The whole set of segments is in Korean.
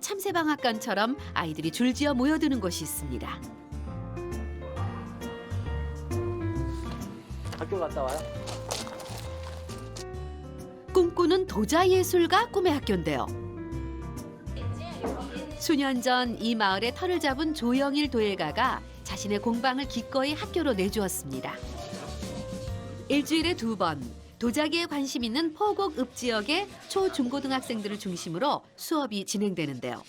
참새방앗간처럼 아이들이 줄지어 모여드는 곳이 있습니다. 학교 갔다 와요? 꿈꾸는 도자예술가 꿈의 학교인데요. 수년 전 이 마을에 터를 잡은 조영일 도예가가 자신의 공방을 기꺼이 학교로 내주었습니다. 일주일에 두 번 도자기에 관심 있는 포곡 읍 지역의 초, 중고등학생들을 중심으로 수업이 진행되는데요.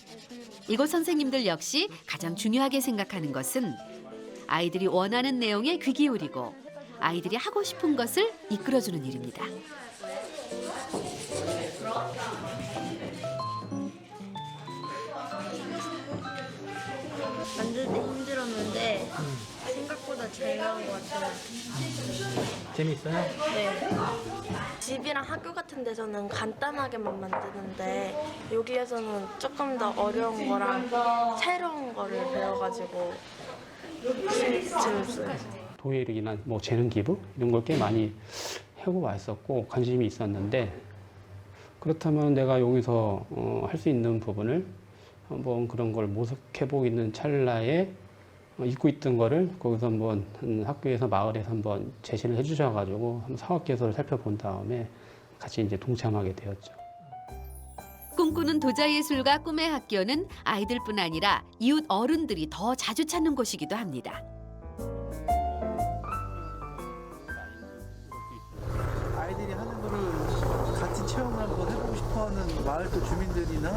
이곳 선생님들 역시 가장 중요하게 생각하는 것은 아이들이 원하는 내용에 귀 기울이고 아이들이 하고 싶은 것을 이끌어주는 일입니다. 만들 때 힘들었는데 생각보다 재미난 것 같아요. 재밌어요? 네. 집이랑 학교 같은 데서는 간단하게만 만드는데 여기에서는 조금 더 어려운 거랑 새로운 거를 배워가지고 재밌어요. 도예력이나 뭐 재능 기부 이런 걸 꽤 많이 해고 왔었고 관심이 있었는데 그렇다면 내가 여기서 어, 할 수 있는 부분을 한번 그런 걸 모색해 보고 있는 찰나에 어, 잊고 있던 거를 거기서 한번 한 학교에서 마을에서 한번 제시를 해주셔가지고 한번 사업 개설을 살펴본 다음에 같이 이제 동참하게 되었죠. 꿈꾸는 도자예술가 꿈의 학교는 아이들뿐 아니라 이웃 어른들이 더 자주 찾는 곳이기도 합니다. 싶어하는 마을 또 주민들이나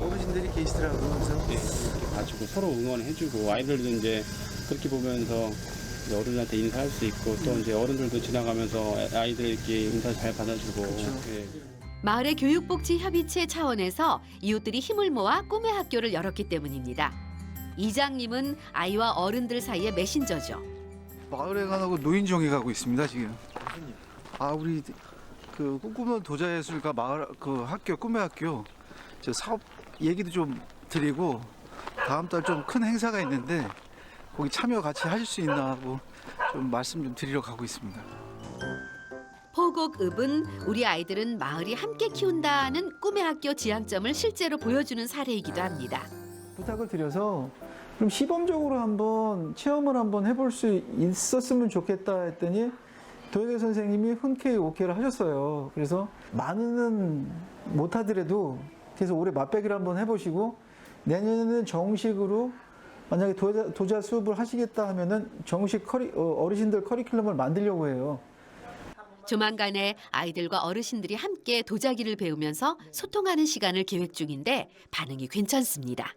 어르신들이 계시더라고요. 그래서 이렇게 가지고 서로 응원해주고 아이들도 이제 그렇게 보면서 이제 어른한테 인사할 수 있고 또 이제 어른들도 지나가면서 아이들에게 인사 잘 받아주고 예. 마을의 교육복지협의체 차원에서 이웃들이 힘을 모아 꿈의 학교를 열었기 때문입니다. 이장님은 아이와 어른들 사이의 메신저죠. 마을에 가고 노인정에 가고 있습니다 지금. 아 우리 그 꿈꾸는 도자예술가 마을 그 학교 꿈의 학교 저 사업 얘기도 좀 드리고 다음 달 좀 큰 행사가 있는데 거기 참여 같이 하실 수 있나 하고 좀 말씀 좀 드리러 가고 있습니다. 포곡읍은 우리 아이들은 마을이 함께 키운다는 꿈의 학교 지향점을 실제로 보여주는 사례이기도 합니다. 부탁을 드려서 그럼 시범적으로 한번 체험을 한번 해볼 수 있었으면 좋겠다 했더니 도예계 선생님이 흔쾌히 오케이를 하셨어요. 그래서 많이는 못하더라도 그래서 올해 맛배기를 한번 해보시고 내년에는 정식으로 만약에 도자, 도자 수업을 하시겠다 하면은 정식 커리, 어, 어르신들 커리큘럼을 만들려고 해요. 조만간에 아이들과 어르신들이 함께 도자기를 배우면서 소통하는 시간을 계획 중인데 반응이 괜찮습니다.